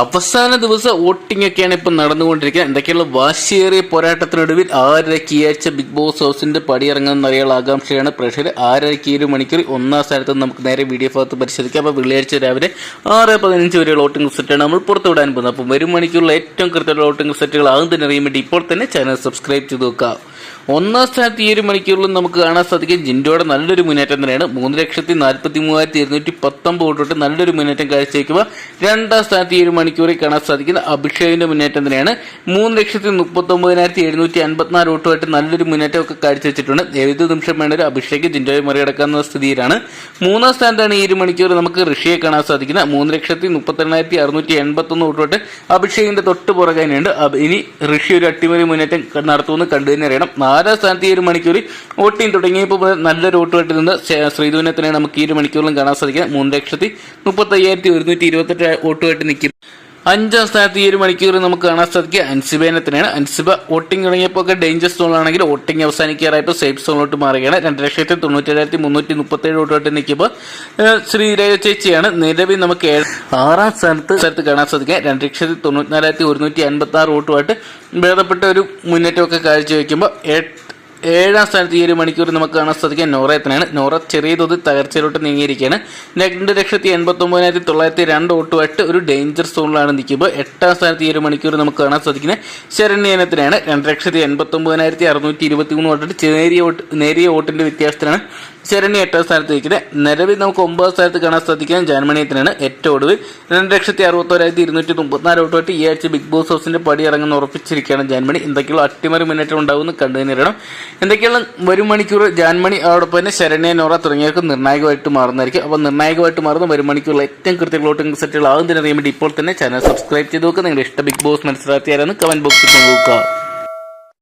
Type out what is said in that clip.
അവസാന ദിവസം വോട്ടിംഗ് ഒക്കെയാണ് ഇപ്പം നടന്നുകൊണ്ടിരിക്കുന്നത്. എന്തൊക്കെയുള്ള വാശിയേറിയ പോരാട്ടത്തിനൊടുവിൽ ആരരയ്ക്ക് ഈ ബിഗ് ബോസ് ഹൗസിന്റെ പടിയിറങ്ങുന്ന അറിയാനുള്ള ആകാംക്ഷയാണ് പ്രഷർ ആരരയ്ക്ക് ഈ ഒരു മണിക്കൂർ ഒന്നാം സ്ഥാനത്ത് നമുക്ക് നേരെ വീഡിയോ ഭാഗത്ത് പരിശോധിക്കാം. അപ്പോൾ വെള്ളിയാഴ്ച രാവിലെ ആറ് പതിനഞ്ച് വരെയുള്ള വോട്ടിംഗ് സെറ്റാണ് നമ്മൾ പുറത്തുവിടാൻ പോകുന്നത്. അപ്പം വരും മണിക്കൂറിലെ ഏറ്റവും കൃത്യമുള്ള വോട്ടിംഗ് സെറ്റുകൾ ആകും തന്നെ അറിയാൻ വേണ്ടി ഇപ്പോൾ തന്നെ ചാനൽ സബ്സ്ക്രൈബ് ചെയ്ത് നോക്കുക. ഒന്നാം സ്ഥാനത്ത് ഈ ഒരു മണിക്കൂറിൽ നമുക്ക് കാണാൻ സാധിക്കും ജിൻഡോയുടെ നല്ലൊരു മുന്നേറ്റം തന്നെയാണ്. മൂന്ന് ലക്ഷത്തി നാൽപ്പത്തി മൂവായിരത്തി ഇരുന്നൂറ്റി പത്തൊമ്പത് വോട്ടോട്ട് നല്ലൊരു മുന്നേറ്റം കാഴ്ചവെക്കുക രണ്ടാം സ്ഥാനത്ത് ഈ ഒരു മണിക്കൂറിൽ കാണാൻ സാധിക്കുന്ന അഭിഷേകിന്റെ മുന്നേറ്റം തന്നെയാണ്. മൂന്ന് ലക്ഷത്തി മുപ്പത്തി ഒമ്പതിനായിരത്തി എഴുന്നൂറ്റി അൻപത്തിനാല് വോട്ടുമായിട്ട് നല്ലൊരു മുന്നേറ്റമൊക്കെ കാഴ്ചവെച്ചിട്ടുണ്ട്. ഏത് നിമിഷം വേണ്ട ഒരു അഭിഷേക് ജിൻഡോയെ മറികടക്കാവുന്ന സ്ഥിതിയിലാണ്. മൂന്നാം സ്ഥാനത്താണ് ഈ ഒരു മണിക്കൂർ നമുക്ക് ഋഷിയെ കാണാൻ സാധിക്കുന്നത്. മൂന്ന് ലക്ഷത്തി മുപ്പത്തെണ്ണായിരത്തി അറുന്നൂറ്റി എൺപത്തൊന്ന് വോട്ടോട്ട് അഭിഷേകിന്റെ തൊട്ട് പുറകെ തന്നെയുണ്ട്. ഇനി ഋഷി ഒരു അട്ടിമറി മുന്നേറ്റം നടത്തുമെന്ന് കണ്ടു തന്നെ അറിയണം. നാലാം സ്ഥാനത്ത് ഈ ഒരു മണിക്കൂറിൽ വോട്ടിംഗ് തുടങ്ങിയപ്പോൾ നല്ലൊരു വോട്ടുമായിട്ട് നിന്ന് ശ്രീധുവിനെ തന്നെ നമുക്ക് ഈ ഒരു മണിക്കൂറിലും കാണാൻ സാധിക്കാം. മൂന്ന് ലക്ഷത്തി മുപ്പത്തി അയ്യായിരത്തി ഒരുന്നൂറ്റി ഇരുപത്തെട്ട് വോട്ടുമായിട്ട് നിൽക്കും അഞ്ചാം സ്ഥാനത്ത് ഈ ഒരു മണിക്കൂർ നമുക്ക് കാണാൻ സാധിക്കുക അൻസിബേനെ തന്നെയാണ്. അൻസിബ വോട്ടിംഗ് തുടങ്ങിയപ്പോൾ ഒക്കെ ഡേഞ്ചർ സോണിലാണെങ്കിൽ വോട്ടിംഗ് അവസാനിക്കാറായപ്പോൾ സേഫ് സോണിലോട്ട് മാറുകയാണ്. രണ്ട് ലക്ഷത്തി തൊണ്ണൂറ്റേഴായിരത്തി മുന്നൂറ്റി മുപ്പത്തേഴ് വോട്ടോട്ട് നിൽക്കുമ്പോൾ ശ്രീരേഖ ചേച്ചിയാണ്. നിലവിൽ നമുക്ക് ആറാം സ്ഥാനത്ത് സ്ഥലത്ത് കാണാൻ സാധിക്കുക. രണ്ട് ലക്ഷത്തി തൊണ്ണൂറ്റിനാലായിരത്തി ഒരുന്നൂറ്റി അൻപത്തി ആറ് വോട്ടുമായിട്ട് ഭേദപ്പെട്ട ഒരു മുന്നേറ്റമൊക്കെ കാഴ്ചവെക്കുമ്പോൾ ഏഴാം സ്ഥാനത്ത് ഈ ഒരു മണിക്കൂർ നമുക്ക് കാണാൻ സാധിക്കുക നോറയത്തിനാണ് നോറ ചെറിയ തോതിൽ തകർച്ചയിലോട്ട് നീങ്ങിയിരിക്കുകയാണ്. രണ്ട് ലക്ഷത്തി എൺപത്തി ഒമ്പതിനായിരത്തി തൊള്ളായിരത്തി രണ്ട് ഓട്ടുമായിട്ട് ഒരു ഡേഞ്ചർ സോണിലാണ് നിൽക്കുമ്പോൾ എട്ടാം സ്ഥാനത്ത് ഈ ഒരു മണിക്കൂർ നമുക്ക് കാണാൻ സാധിക്കുന്നത്. ശരണ്യനത്തിനാണ് രണ്ട് ലക്ഷത്തി എൺപത്തി ഒമ്പതിനായിരത്തി അറുന്നൂറ്റി ഇരുപത്തി മൂന്ന് വോട്ടിട്ട് നേരിയ വോട്ട് നേരിയ വോട്ടിന്റെ വ്യത്യാസത്തിലാണ്. ശരണ്യ എട്ടാം സ്ഥാനത്ത് നിൽക്കുന്നത് നിലവിൽ നമുക്ക് ഒമ്പതാം സ്ഥാനത്ത് കാണാൻ സാധിക്കുന്നത് ജാൻമണിയത്തിനാണ് ഏറ്റവും ഒടുവിൽ. രണ്ട് ലക്ഷത്തി അറുപത്തോരായിരത്തി ഇരുന്നൂറ്റി മുപ്പത്തിനാല് വോട്ടുമായിട്ട് ഈ ആഴ്ച ബിഗ് ബോസ് ഹൗസിന്റെ പടി ഇറങ്ങുന്ന ഉറപ്പിച്ചിരിക്കുകയാണ് ജാൻമണി. എന്തൊക്കെയുള്ള അട്ടിമറി മുന്നേറ്റം ഉണ്ടാവുമെന്ന് കണ്ടു തന്നെയാണ് എന്തൊക്കെയുള്ള വരും മണിക്കൂർ ജാൻമണി അതോടൊപ്പം തന്നെ ശരണ്യ നോറ തുടങ്ങിയവർക്ക് നിർണായകമായിട്ട് മാറുന്നതായിരിക്കും. അപ്പോൾ നിർണായകമായിട്ട് മാറുന്ന വരും മണിക്കൂറിൽ ഏറ്റവും കൃത്യങ്ങളോട്ടും സെറ്റുകൾ ആകും വേണ്ടി ഇപ്പോൾ തന്നെ ചാനൽ സബ്സ്ക്രൈബ് ചെയ്ത് നോക്കുക. നിങ്ങളുടെ ഇഷ്ട ബിഗ് ബോസ് മത്സരാർത്ഥിയാരെന്ന് കമന്റ് ബോക്സിൽ നോക്കുക.